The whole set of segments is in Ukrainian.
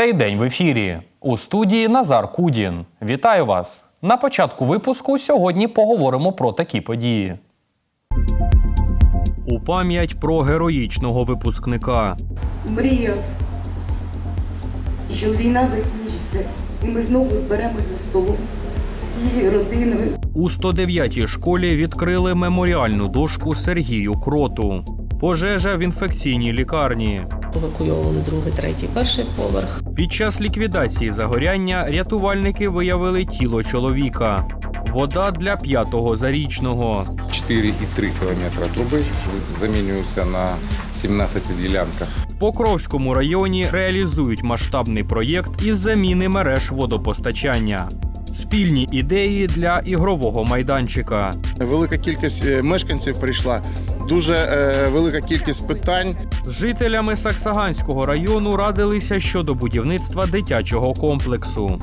Цей день в ефірі у студії Назар Кудін. Вітаю вас! На початку випуску сьогодні поговоримо про такі події. У пам'ять про героїчного випускника. мріяв, що війна закінчиться, і ми знову зберемося за столом всією родиною. У 109-й школі відкрили меморіальну дошку Сергію Кроту. Пожежа в інфекційній лікарні. Евакуйовували другий, третій, перший поверх. Під час ліквідації загоряння рятувальники виявили тіло чоловіка. Вода для п'ятого зарічного. 4,3 километра трубы з- замінюються на 17 ділянках. В Покровському районі реалізують масштабний проєкт із заміни мереж водопостачання. Спільні ідеї для ігрового майданчика. Велика кількість е, мешканців прийшла, дуже е, велика кількість питань. З жителями Саксаганського району радилися щодо будівництва дитячого комплексу.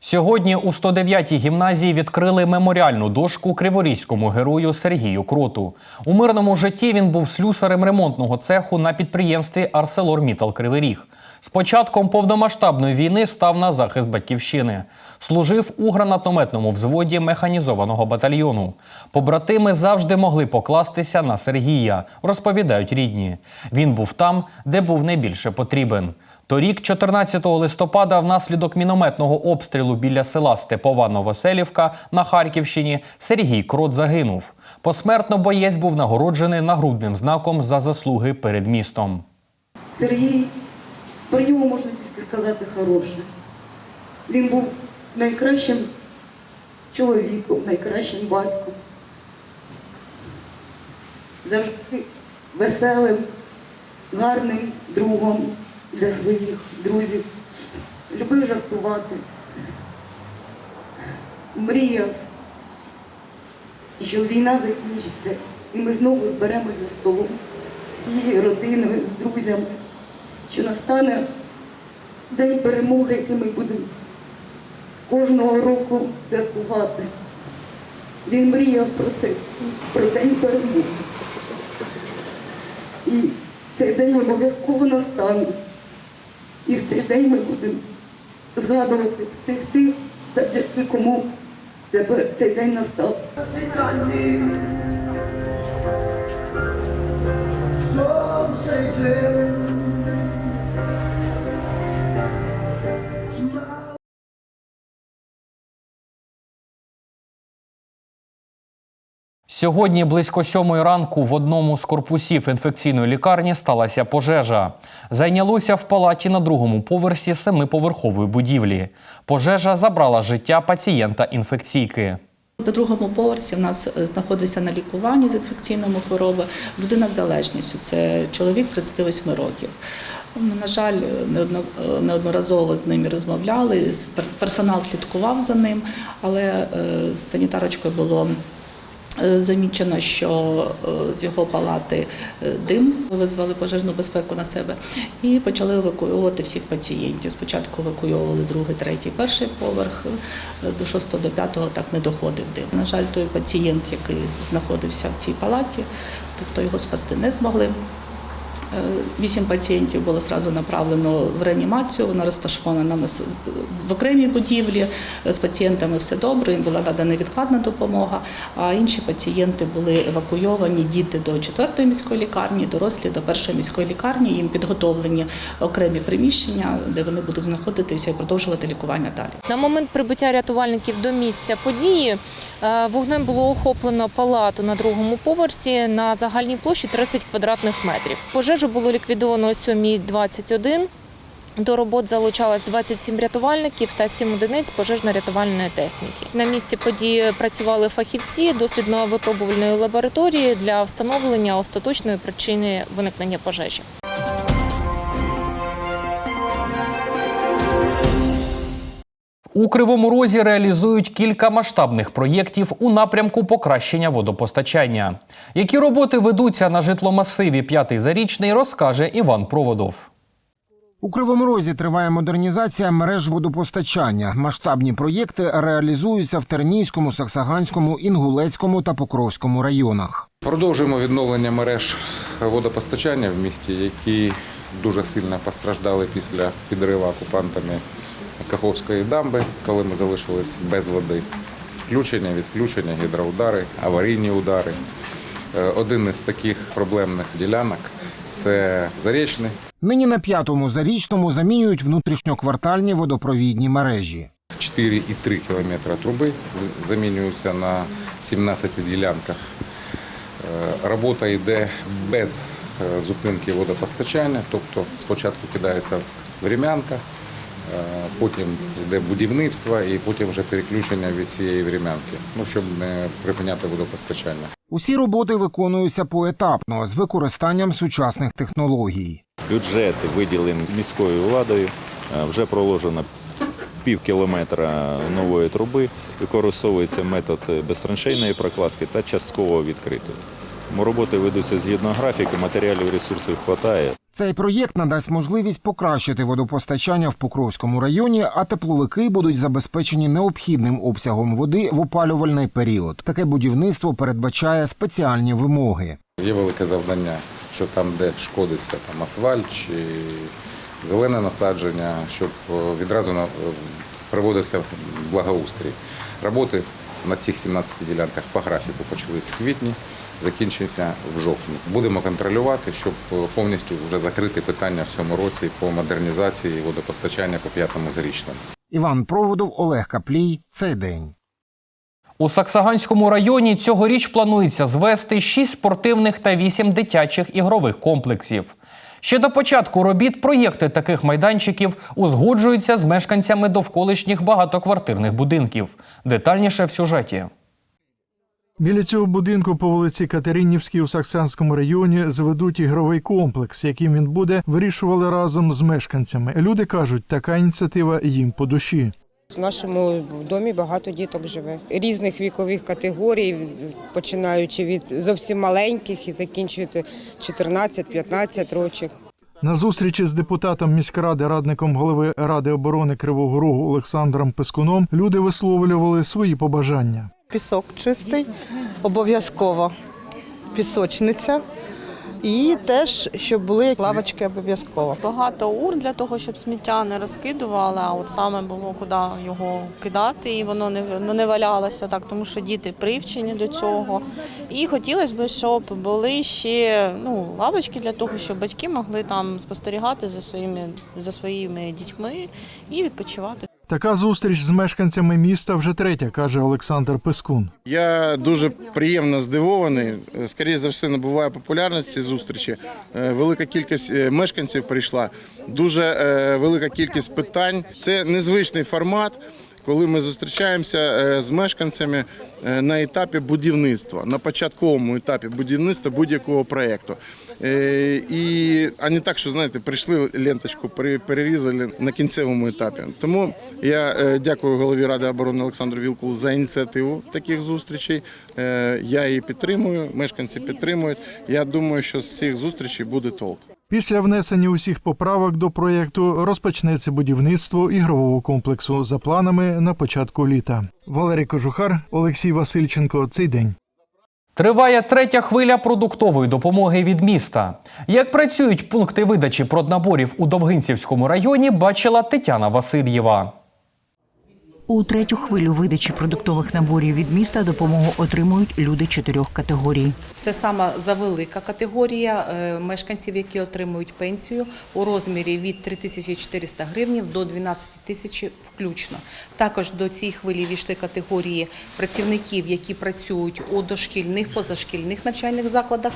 Сьогодні у 109-й гімназії відкрили меморіальну дошку криворізькому герою Сергію Кроту. У мирному житті він був слюсарем ремонтного цеху на підприємстві Арселор Мітал Кривий Ріг. З початком повномасштабної війни став на захист батьківщини. Служив у гранатометному взводі механізованого батальйону. Побратими завжди могли покластися на Сергія, розповідають рідні. Він був там, де був найбільше потрібен. Торік, 14 листопада, внаслідок мінометного обстрілу біля села Степова Новоселівка на Харківщині Сергій Крот загинув. Посмертно боєць був нагороджений нагрудним знаком за заслуги перед містом. Сергій, про нього можна тільки сказати хороше. Він був найкращим чоловіком, найкращим батьком. Завжди веселим, гарним другом для своїх друзів. Любив жартувати. Мріяв, що війна закінчиться, і ми знову зберемося за столом всією родиною, з друзями, що настане день перемоги, який ми будемо кожного року святкувати. Він мріяв про це, про день перемоги. І цей день обов'язково настане. І в цей день ми будемо згадувати всіх тих, завдяки кому цей день настав. Сьогодні близько сьомої ранку в одному з корпусів інфекційної лікарні сталася пожежа. Зайнялося в палаті на другому поверсі семиповерхової будівлі. Пожежа забрала життя пацієнта інфекційки. На другому поверсі в нас е, знаходиться на лікуванні з інфекційними хвороби людина з залежністю. Це чоловік 38 років. На жаль, неодно- е, неодноразово з ними розмовляли, персонал слідкував за ним, але е, з санітарочкою було е, замічено, що е, з його палати е, дим визвали пожежну безпеку на себе і почали евакуювати всіх пацієнтів. Спочатку евакуювали другий, третій, перший поверх, е, до шостого, до п'ятого так не доходив дим. На жаль, той пацієнт, який знаходився в цій палаті, тобто його спасти не змогли. Е, Вісім пацієнтів було сразу направлено в реанімацію. Вона розташована на нас в окремій будівлі. З пацієнтами все добре, їм була надана невідкладна допомога. А інші пацієнти були евакуйовані діти до четвертої міської лікарні, дорослі до першої міської лікарні. Їм підготовлені окремі приміщення, де вони будуть знаходитися і продовжувати лікування далі. На момент прибуття рятувальників до місця події е, вогнем було охоплено палату на другому поверсі на загальній площі 30 квадратних метрів. Пожежу було ліквідовано о 7.21. До робот залучалось 27 рятувальників та 7 одиниць пожежно-рятувальної техніки. На місці події працювали фахівці дослідно-випробувальної лабораторії для встановлення остаточної причини виникнення пожежі. У Кривому Розі реалізують кілька масштабних проєктів у напрямку покращення водопостачання. Які роботи ведуться на житломасиві п'ятий зарічний, розкаже Іван Проводов. У Кривому Розі триває модернізація мереж водопостачання. Масштабні проєкти реалізуються в Тернійському, Саксаганському, Інгулецькому та Покровському районах. Продовжуємо відновлення мереж водопостачання в місті, які дуже сильно постраждали після підриву окупантами Каховської дамби, коли ми залишились без води. Включення, відключення, гідроудари, аварійні удари. Е, Один із таких проблемних ділянок це Зарічний. Нині на п'ятому зарічному замінюють внутрішньоквартальні водопровідні мережі. 4,3 кілометра труби замінюються на 17 ділянках. Е, Робота йде без е, зупинки водопостачання, тобто спочатку кидається врем'янка, потім йде будівництво і потім вже переключення від цієї врем'янки, ну, щоб не припиняти водопостачання. Усі роботи виконуються поетапно з використанням сучасних технологій. Бюджети виділені міською владою. Е, Вже проложено пів кілометра нової труби. Використовується метод безтраншейної прокладки та частково відкритої. Тому роботи ведуться згідно графіку, матеріалів ресурсів вистачає. Цей проєкт надасть можливість покращити водопостачання в Покровському районі, а тепловики будуть забезпечені необхідним обсягом води в опалювальний період. Таке будівництво передбачає спеціальні вимоги. Є велике завдання, що там, де шкодиться там, асфальт чи зелене насадження, щоб е, відразу е, приводився благоустрій. Роботи на цих 17 ділянках по графіку почались в квітні, закінчаться в жовтні. Будемо контролювати, щоб е, повністю вже закрити питання в цьому році по модернізації водопостачання по п'ятому зарічному. Іван Проводов, Олег Каплій. Цей день. У Саксаганському районі цьогоріч планується звести 6 спортивних та 8 дитячих ігрових комплексів. Ще до початку робіт проєкти таких майданчиків узгоджуються з мешканцями довколишніх багатоквартирних будинків. Детальніше в сюжеті. Біля цього будинку по вулиці Катеринівській у Саксанському районі зведуть ігровий комплекс, яким він буде, вирішували разом з мешканцями. Люди кажуть, така ініціатива їм по душі. В нашому домі багато діток живе різних вікових категорій, починаючи від зовсім маленьких і закінчуючи 14-15 років. На зустрічі з депутатом міськради, радником голови Ради оборони Кривого Рогу Олександром Пескуном люди висловлювали свої побажання. Пісок чистий, обов'язково пісочниця. І теж, щоб були лавочки обов'язково. Багато ур для того, щоб сміття не розкидували, а от саме було куди його кидати, і воно не, ну, не валялося так, тому що діти привчені до цього. І хотілося б, щоб були ще ну, лавочки для того, щоб батьки могли там спостерігати за своїми, за своїми дітьми і відпочивати. Така зустріч з мешканцями міста вже третя, каже Олександр Пескун. Я дуже приємно здивований. Скоріше за все, набуває популярність ці зустрічі. Е, Велика кількість е, мешканців прийшла, дуже е, велика кількість питань. Це незвичний формат. Коли ми зустрічаємося з мешканцями на етапі будівництва, на початковому етапі будівництва будь-якого проєкту. Е, І а не так, що знаєте, прийшли ленточку, пере- перерізали на кінцевому етапі. Тому я е, дякую голові ради оборони Олександру Вілкулу за ініціативу таких зустрічей. Е, Я її підтримую, мешканці підтримують. Я думаю, що з цих зустрічей буде толк. Після внесення усіх поправок до проєкту розпочнеться будівництво ігрового комплексу за планами на початку літа. Валерій Кожухар, Олексій Васильченко. Цей день. Триває третя хвиля продуктової допомоги від міста. Як працюють пункти видачі проднаборів у Довгинцівському районі, бачила Тетяна Васильєва. У третю хвилю видачі продуктових наборів від міста допомогу отримують люди чотирьох категорій. Це сама завелика категорія е, мешканців, які отримують пенсію у розмірі від 3400 гривнів до 12 тисяч включно. Також до цієї хвилі війшли категорії працівників, які працюють у дошкільних, позашкільних навчальних закладах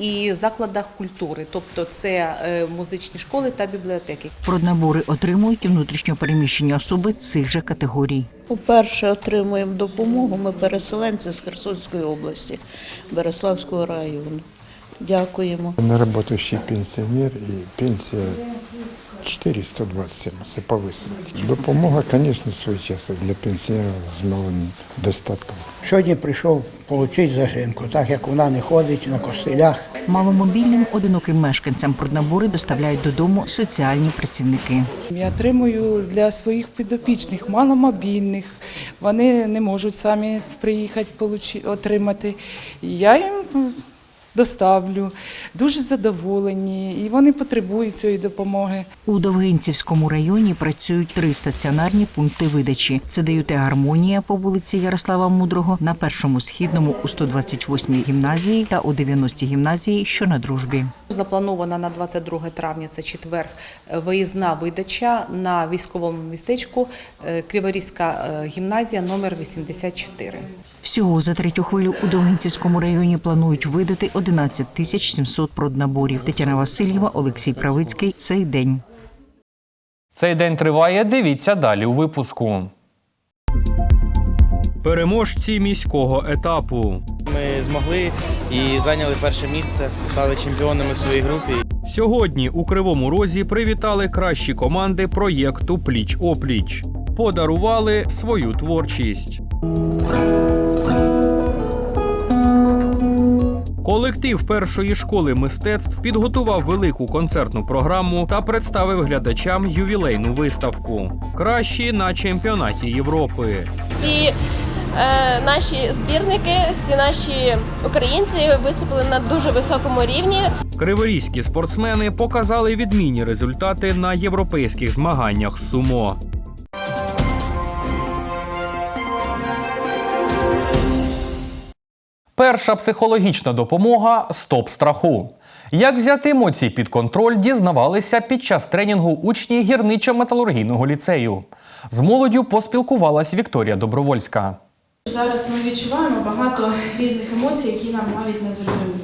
і закладах культури, тобто це е, музичні школи та бібліотеки. Проднабори отримують і внутрішньопереміщені особи цих же категорій. По-перше, отримуємо допомогу. Ми переселенці з Херсонської області, Береславського району. Дякуємо. Неработающий пенсіонер і пенсія 427, це повисить. Допомога, звісно, своєчасна для пенсіонерів з малим достатком. Сьогодні прийшов отримати зажинку, так як вона не ходить на костилях. Маломобільним одиноким мешканцям проднабори доставляють додому соціальні працівники. Я отримую для своїх підопічних маломобільних. Вони не можуть самі приїхати отримати. Я їм доставлю. Дуже задоволені, і вони потребують цієї допомоги. У Довгинцівському районі працюють три стаціонарні пункти видачі. Це ДЮТ «Гармонія» по вулиці Ярослава Мудрого, на першому східному у 128-й гімназії та у 90-й гімназії, що на дружбі. Запланована на 22 травня, це четвер, е, виїзна видача на військовому містечку е, Криворізька е, гімназія номер 84. Всього за третю хвилю у Довгинцівському районі планують видати 11 тисяч 700 проднаборів. Тетяна Васильєва, Олексій Правицький. Цей день. Цей день триває. Дивіться далі у випуску. Переможці міського етапу. Ми змогли і зайняли перше місце, стали чемпіонами в своїй групі. Сьогодні у Кривому Розі привітали кращі команди проєкту Пліч опліч. Подарували свою творчість. Колектив першої школи мистецтв підготував велику концертну програму та представив глядачам ювілейну виставку. Кращі на чемпіонаті Європи. Всі е, наші збірники, всі наші українці виступили на дуже високому рівні. Криворізькі спортсмени показали відмінні результати на європейських змаганнях сумо. Перша психологічна допомога стоп страху. Як взяти емоції під контроль, дізнавалися під час тренінгу учні гірничо-металургійного ліцею. З молоддю поспілкувалась Вікторія Добровольська. Зараз ми відчуваємо багато різних емоцій, які нам навіть не зрозуміли.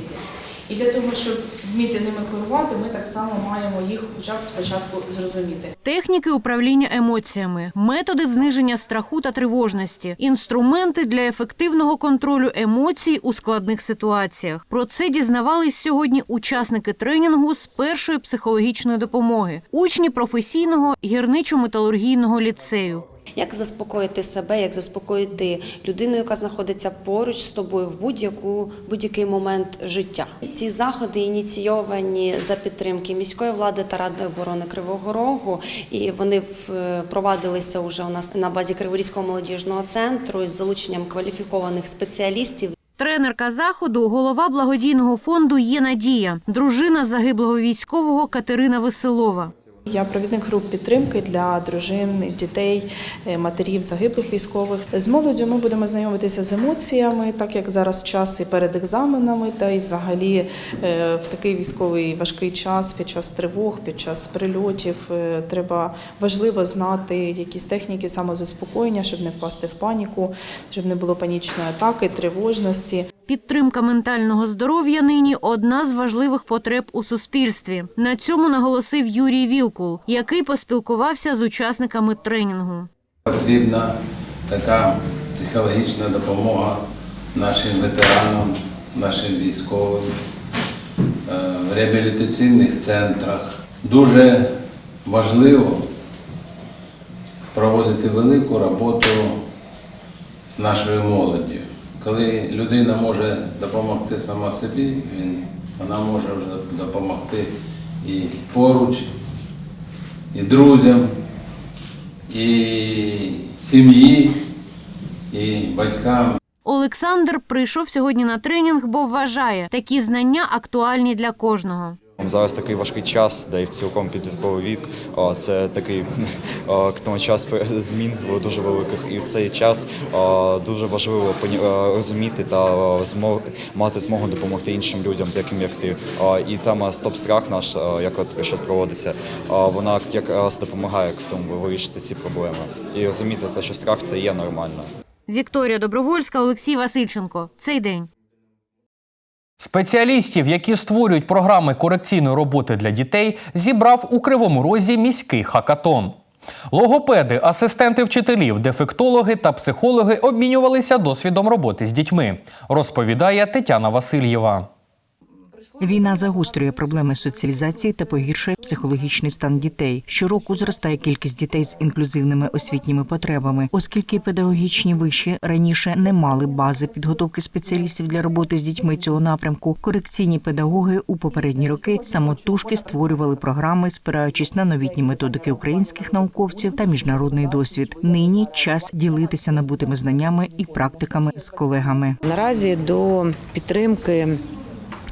І для того, щоб вміти ними керувати, ми так само маємо їх хоча б спочатку зрозуміти. Техніки управління емоціями, методи зниження страху та тривожності, інструменти для ефективного контролю емоцій у складних ситуаціях. Про це дізнавались сьогодні учасники тренінгу з першої психологічної допомоги, учні професійного гірничо-металургійного ліцею. Як заспокоїти себе, як заспокоїти людину, яка знаходиться поруч з тобою в будь-яку будь-який момент життя. Ці заходи ініційовані за підтримки міської влади та ради оборони Кривого Рогу, і вони впровадилися уже у нас на базі Криворізького молодіжного центру із залученням кваліфікованих спеціалістів. Тренерка заходу, голова благодійного фонду Є надія, дружина загиблого військового Катерина Веселова. Я провідник груп підтримки для дружин, дітей, е, матерів загиблих військових. З молоддю ми будемо знайомитися з емоціями, так як зараз час і перед екзаменами, та й взагалі е, в такий військовий важкий час, під час тривог, під час прильотів, е, треба важливо знати якісь техніки самозаспокоєння, щоб не впасти в паніку, щоб не було панічної атаки, тривожності. Підтримка ментального здоров'я нині одна з важливих потреб у суспільстві. На цьому наголосив Юрій Вілкул, який поспілкувався з учасниками тренінгу. Потрібна така психологічна допомога нашим ветеранам, нашим військовим е, в реабілітаційних центрах. Дуже важливо проводити велику роботу з нашою молоддю. Коли людина може допомогти сама собі, він, вона може вже допомогти і поруч, і друзям, і сім'ї, і батькам. Олександр прийшов сьогодні на тренінг, бо вважає, такі знання актуальні для кожного. Зараз такий важкий час, де й цілком підлітковий вік. Це такий час змін дуже великих. І в цей час дуже важливо розуміти та мати змогу допомогти іншим людям, таким як ти. І тема стоп страх наш, а, як от зараз проводиться, вона якраз допомагає в тому вирішити ці проблеми і розуміти, що страх це є нормально. Вікторія Добровольська, Олексій Васильченко. Цей день. Спеціалістів, які створюють програми корекційної роботи для дітей, зібрав у Кривому Розі міський хакатон. Логопеди, асистенти вчителів, дефектологи та психологи обмінювалися досвідом роботи з дітьми, розповідає Тетяна Васильєва. Війна загострює проблеми соціалізації та погіршує психологічний стан дітей. Щороку зростає кількість дітей з інклюзивними освітніми потребами, оскільки педагогічні виші раніше не мали бази підготовки спеціалістів для роботи з дітьми цього напрямку. Корекційні педагоги у попередні роки самотужки створювали програми, спираючись на новітні методики українських науковців та міжнародний досвід. Нині час ділитися набутими знаннями і практиками з колегами. Наразі до підтримки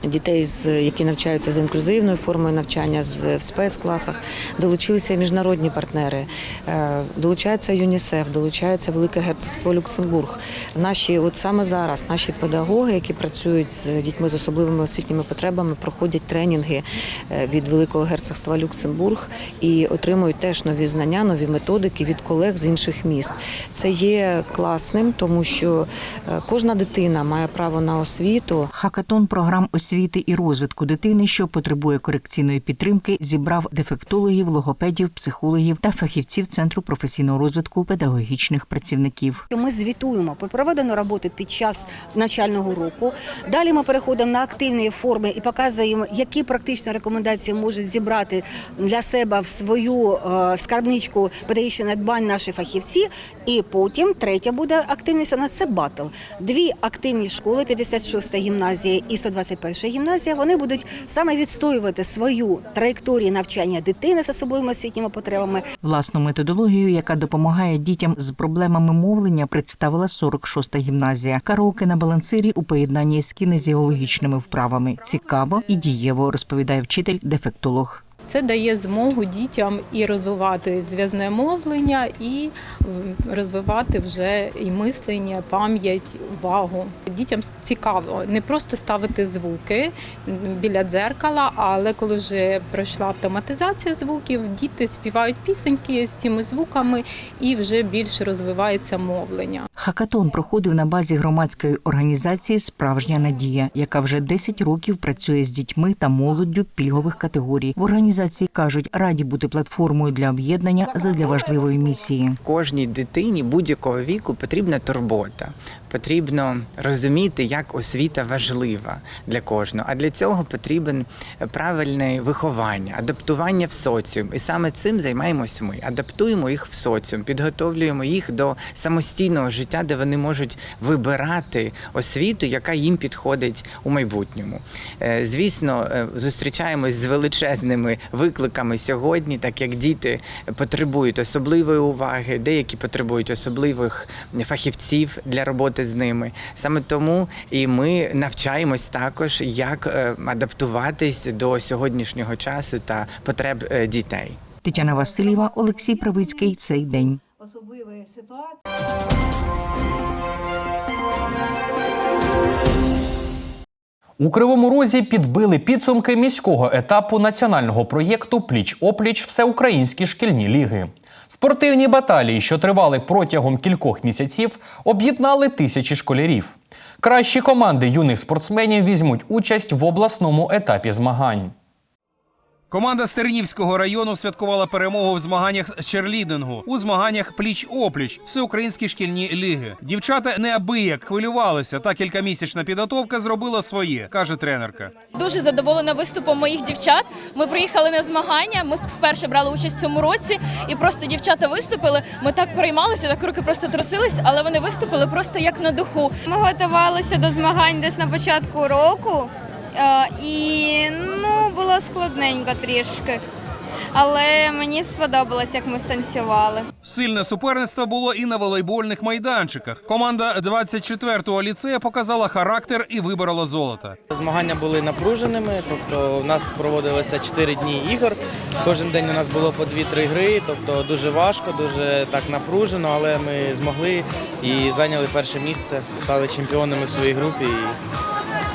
дітей, з які навчаються за інклюзивною формою навчання з в спецкласах. Долучилися міжнародні партнери, е, долучається ЮНІСЕФ, долучається Велике Герцогство Люксембург. Наші, от саме зараз, наші педагоги, які працюють з дітьми з особливими освітніми потребами, проходять тренінги е, від Великого Герцогства Люксембург і отримують теж нові знання, нові методики від колег з інших міст. Це є класним, тому що е, кожна дитина має право на освіту. Хакатон програм освіти і розвитку дитини, що потребує корекційної підтримки, зібрав дефектологів, логопедів, психологів та фахівців Центру професійного розвитку педагогічних працівників. Ми звітуємо про проведену роботу під час навчального року. Далі ми переходимо на активні форми і показуємо, які практичні рекомендації можуть зібрати для себе в свою е, скарбничку педагогічних надбань наші фахівці. І потім третя буде активність. У нас це батл. Дві активні школи, 56-та гімназія і 121-та гімназія. Вони будуть саме відстоювати свою траєкторію навчання дитини з особливими освітніми потребами. Власну методологію, яка допомагає дітям з проблемами мовлення, представила 46-та гімназія. Караоке на балансирі у поєднанні з кінезіологічними вправами. Цікаво і дієво, розповідає вчитель дефектолог. Це дає змогу дітям і розвивати зв'язне мовлення, і розвивати вже і мислення, пам'ять, увагу. Дітям цікаво не просто ставити звуки біля дзеркала, але коли вже пройшла автоматизація звуків, діти співають пісеньки з цими звуками і вже більше розвивається мовлення. Хакатон проходив на базі громадської організації Справжня надія, яка вже 10 років працює з дітьми та молоддю пільгових категорій. В організації кажуть, раді бути платформою для об'єднання задля важливої місії. Кожній дитині будь-якого віку потрібна турбота. Потрібно розуміти, як освіта важлива для кожного. А для цього потрібен правильне виховання, адаптування в соціум. І саме цим займаємось ми. Адаптуємо їх в соціум, підготовлюємо їх до самостійного життя, де вони можуть вибирати освіту, яка їм підходить у майбутньому. Е, Звісно, е, зустрічаємось з величезними викликами сьогодні, так як діти потребують особливої уваги, деякі потребують особливих фахівців для роботи з ними. Саме тому і ми навчаємось також, як е, адаптуватись до сьогоднішнього часу та потреб е, дітей. Тетяна Васильєва, Олексій Правицький. Цей день. особливої ситуації. У Кривому Розі підбили підсумки міського етапу національного проєкту Пліч-опліч Всеукраїнські шкільні ліги. Спортивні баталії, що тривали протягом кількох місяців, об'єднали тисячі школярів. Кращі команди юних спортсменів візьмуть участь в обласному етапі змагань. Команда Стернівського району святкувала перемогу в змаганнях з черлідингу у змаганнях пліч-опліч всеукраїнські шкільні ліги. Дівчата неабияк хвилювалися, та кількамісячна підготовка зробила своє, каже тренерка. Дуже задоволена виступом моїх дівчат. Ми приїхали на змагання. Ми вперше брали участь в цьому році, і просто дівчата виступили. Ми так переймалися, так руки просто трусились, але вони виступили просто як на духу. Ми готувалися до змагань десь на початку року, і ну було складненько трішки. Але мені сподобалось, як ми станцювали. Сильне суперництво було і на волейбольних майданчиках. Команда 24-го ліцею показала характер і виборола золото. Змагання були напруженими, тобто у нас проводилося 4 дні ігор. Кожен день у нас було по 2-3 гри, тобто дуже важко, дуже так напружено, але ми змогли і зайняли перше місце, стали чемпіонами в своїй групі. І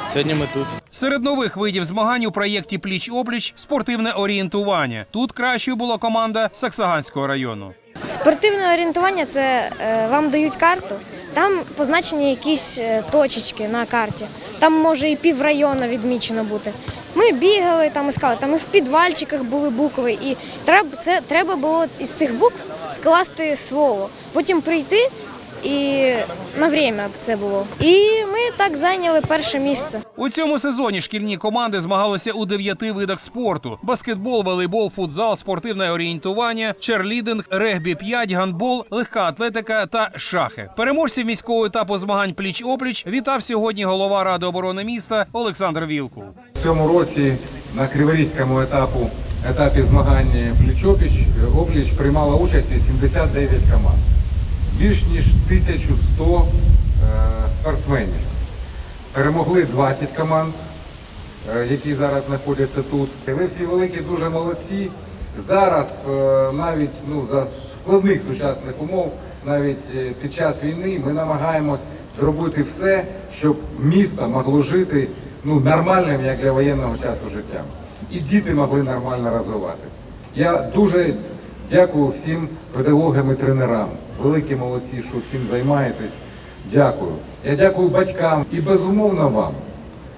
сьогодні ми тут. Серед нових видів змагань у проєкті Пліч-опліч спортивне орієнтування. Тут кращою була команда Саксаганського району. Спортивне орієнтування це е, вам дають карту, там позначені якісь е, точечки на карті. Там може і пів району відмічено бути. Ми бігали, там іскали, там і в підвальчиках були букви, і треба, це, треба було із цих букв скласти слово. Потім прийти і на время це було. І ми так зайняли перше місце. У цьому сезоні шкільні команди змагалися у дев'яти видах спорту: баскетбол, волейбол, футзал, спортивне орієнтування, черлідинг, регбі 5 гандбол, легка атлетика та шахи. Переможців міського етапу змагань пліч-опліч вітав сьогодні голова ради оборони міста Олександр Вілкул. В цьому році на Криворізькому етапу етапі змагань пліч-опліч опліч приймала участь 89 команд. Більш ніж 1100 е, спортсменів. Перемогли 20 команд, е, які зараз знаходяться тут. Ви всі великі, дуже молодці. Зараз е, навіть ну, за складних сучасних умов, навіть під час війни, ми намагаємось зробити все, щоб місто могло жити ну, нормальним, як для воєнного часу життям. І діти могли нормально розвиватися. Я дуже дякую всім педагогам і тренерам. Великі молодці, що цим займаєтесь. Дякую. Я дякую батькам і безумовно вам.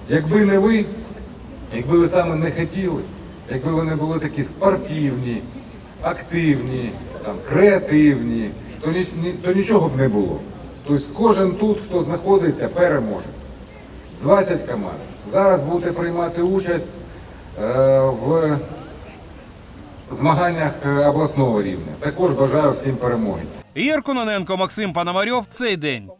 Якби не ви, якби ви саме не хотіли, якби ви не були такі спортивні, активні, там, креативні, то, ні- то нічого б не було. Тобто кожен тут, хто знаходиться, переможець. 20 команд. Зараз будете приймати участь е, в змаганнях е, обласного рівня. Також бажаю всім перемоги. Ігор Кононенко, Максим Пономарьов. Цей день.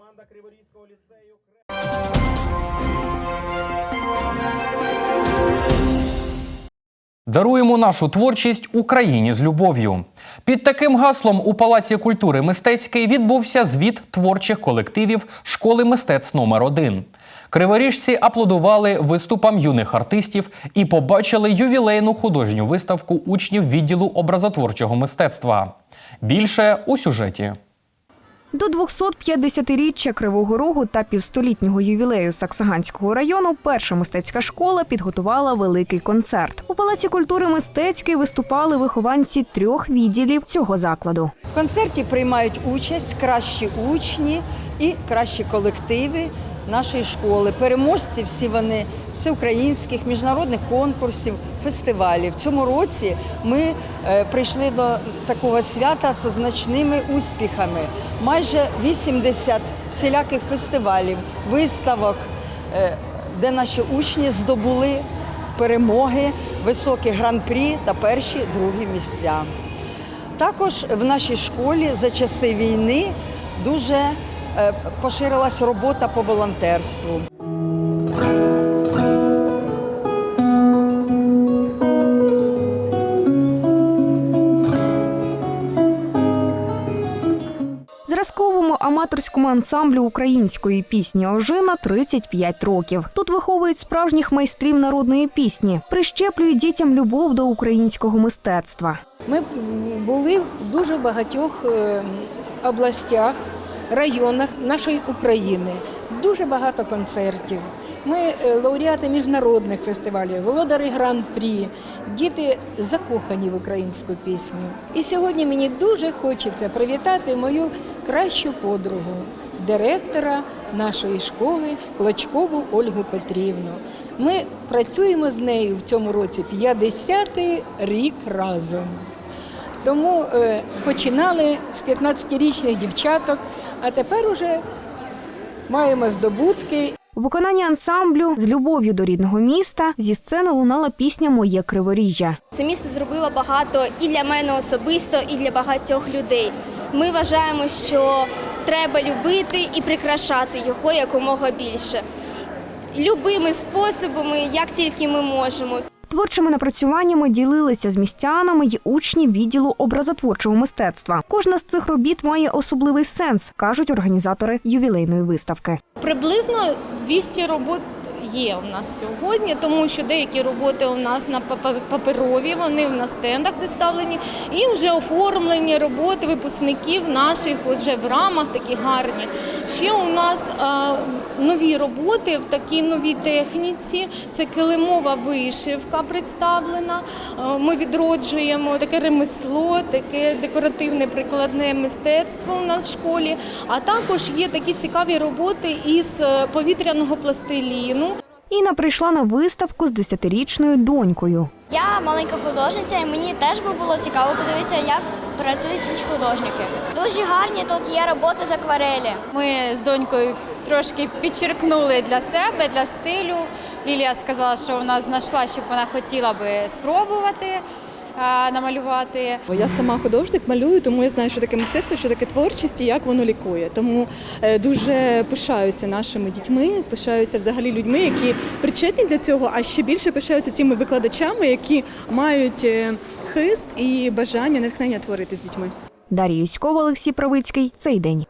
Даруємо нашу творчість Україні з любов'ю. Під таким гаслом у Палаці культури мистецький відбувся звіт творчих колективів школи мистецтв номер 1 Криворіжці аплодували виступам юних артистів і побачили ювілейну художню виставку учнів відділу образотворчого мистецтва. Більше у сюжеті. До 250-річчя Кривого Рогу та півстолітнього ювілею Саксаганського району перша мистецька школа підготувала великий концерт. У Палаці культури мистецький виступали вихованці трьох відділів цього закладу. В концерті приймають участь кращі учні і кращі колективи нашої школи. Переможці всі вони всеукраїнських міжнародних конкурсів, фестивалів. В цьому році ми е, прийшли до такого свята з значними успіхами. Майже 80 всіляких фестивалів, виставок, е, де наші учні здобули перемоги, високі гран-прі та перші другі місця. Також в нашій школі за часи війни дуже поширилась робота по волонтерству. Зразковому аматорському ансамблю української пісні Ожина 35 років. Тут виховують справжніх майстрів народної пісні, прищеплюють дітям любов до українського мистецтва. Ми були в дуже багатьох е, областях, районах нашої України. Дуже багато концертів. Ми е, лауреати міжнародних фестивалів, володарі гран-прі. Діти закохані в українську пісню. І сьогодні мені дуже хочеться привітати мою кращу подругу, директора нашої школи Клочкову Ольгу Петрівну. Ми працюємо з нею в цьому році 50-й рік разом. Тому е, починали з 15-річних дівчаток, а тепер уже маємо здобутки. У виконанні ансамблю з любов'ю до рідного міста зі сцени лунала пісня Моє Криворіжжя. Це місто зробило багато і для мене особисто, і для багатьох людей. Ми вважаємо, що треба любити і прикрашати його якомога більше. Любими способами, як тільки ми можемо. Творчими напрацюваннями ділилися з містянами й учні відділу образотворчого мистецтва. Кожна з цих робіт має особливий сенс, кажуть організатори ювілейної виставки. Приблизно 200 робот є у нас сьогодні, тому що деякі роботи у нас на папе- паперові, вони в нас стендах представлені, і вже оформлені роботи випускників наших вже в рамах такі гарні. Ще у нас е, нові роботи в такій новій техніці. Це килимова вишивка представлена. Е, Ми відроджуємо таке ремесло, таке декоративне прикладне мистецтво у нас в школі. А також є такі цікаві роботи із е, повітряного пластиліну. Інна прийшла на виставку з 10-річною донькою. Я маленька художниця, і мені теж би було цікаво подивитися, як працюють інші художники. Дуже гарні тут є роботи з акварелі. Ми з донькою трошки підчеркнули для себе, для стилю. Лілія сказала, що вона знайшла, щоб вона хотіла би спробувати намалювати. Бо я сама художник малюю, тому я знаю, що таке мистецтво, що таке творчість і як воно лікує. Тому е, дуже пишаюся нашими дітьми, пишаюся взагалі людьми, які причетні для цього, а ще більше пишаюся тими викладачами, які мають е, хист і бажання натхнення творити з дітьми. Дар'я Юськова, Олексій Правицький. Цей день.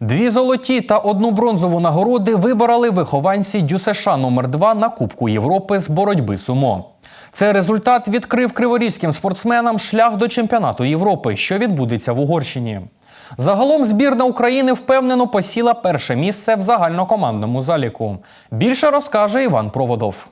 Дві золоті та одну бронзову нагороди вибороли вихованці ДЮСШ номер 2 на Кубку Європи з боротьби сумо. Цей результат відкрив криворізьким спортсменам шлях до чемпіонату Європи, що відбудеться в Угорщині. Загалом збірна України впевнено посіла перше місце в загальнокомандному заліку. Більше розкаже Іван Проводов.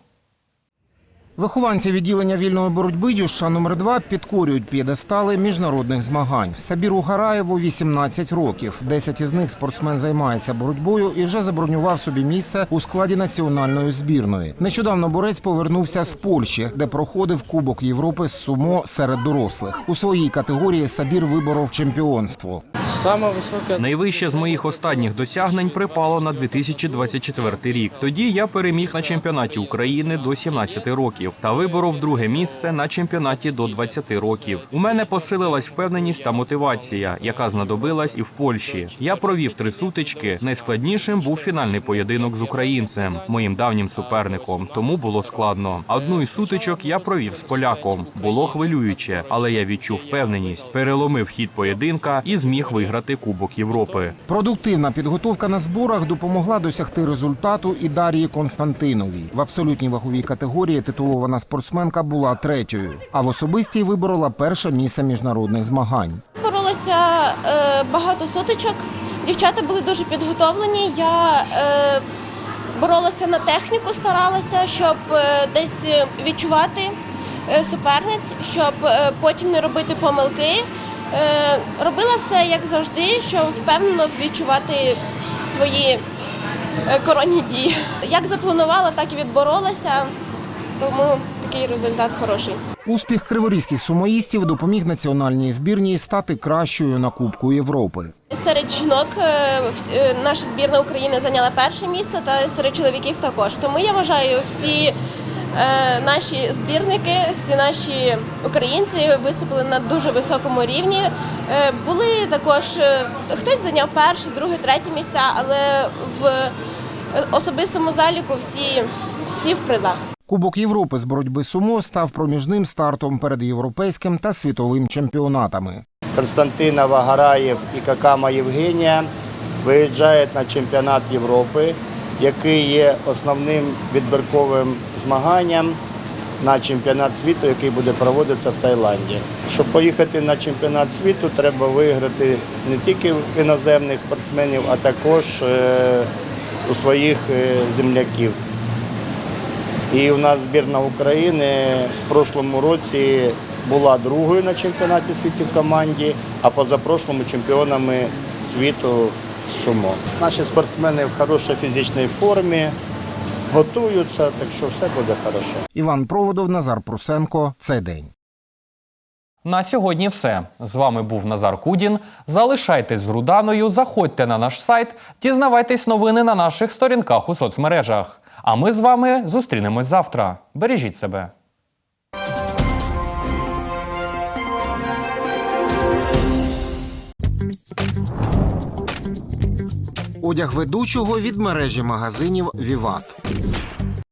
Вихованці відділення вільної боротьби Дюша номер 2 підкорюють п'єдестали міжнародних змагань. Сабіру Гараєву 18 років. 10 із них спортсмен займається боротьбою і вже забронював собі місце у складі національної збірної. Нещодавно борець повернувся з Польщі, де проходив Кубок Європи з сумо серед дорослих. У своїй категорії Сабір виборов чемпіонство. Саме високе Найвище з моїх останніх досягнень припало на 2024 рік. Тоді я переміг на чемпіонаті України до 17 років та виборов друге місце на чемпіонаті до 20 років. У мене посилилась впевненість та мотивація, яка знадобилась і в Польщі. Я провів три сутички. Найскладнішим був фінальний поєдинок з українцем, моїм давнім суперником. Тому було складно. Одну із сутичок я провів з поляком. Було хвилююче, але я відчув впевненість, переломив хід поєдинка і зміг виграти Кубок Європи. Продуктивна підготовка на зборах допомогла досягти результату і Дар'ї Константиновій. В абсолютній ваговій категорії титулована спортсменка була третьою, а в особистій виборола перше місце міжнародних змагань. Боролася е, багато сутичок. Дівчата були дуже підготовлені. Я е, боролася на техніку, старалася, щоб е, десь відчувати суперниць, щоб потім не робити помилки. Робила все як завжди, щоб впевнено відчувати свої коронні дії. Як запланувала, так і відборолася, тому такий результат хороший. Успіх криворізьких сумоїстів допоміг національній збірній стати кращою на Кубку Європи. Серед жінок е, е, наша збірна України зайняла перше місце, та серед чоловіків також. Тому я вважаю, всі е, наші збірники, всі наші українці виступили на дуже високому рівні. Були також хтось зайняв перше, друге, третє місця, але в особистому заліку всі, всі в призах. Кубок Європи з боротьби сумо став проміжним стартом перед європейським та світовим чемпіонатами. Константинова Гараєв і Какама Євгенія виїжджають на чемпіонат Європи, який є основним відбірковим змаганням на чемпіонат світу, який буде проводитися в Таїланді. Щоб поїхати на чемпіонат світу, треба виграти не тільки іноземних спортсменів, а також е, у своїх е, земляків. І у нас збірна України в прошлому році була другою на чемпіонаті світу в команді, а позапрошлому чемпіонами світу сумо. Наші спортсмени в хорошій фізичній формі, готуються, так що все буде добре. Іван Проводов, Назар Прусенко. Цей день. На сьогодні все. З вами був Назар Кудін. Залишайтесь з Руданою, заходьте на наш сайт, дізнавайтесь новини на наших сторінках у соцмережах. А ми з вами зустрінемось завтра. Бережіть себе. Одяг ведучого від мережі магазинів Віват.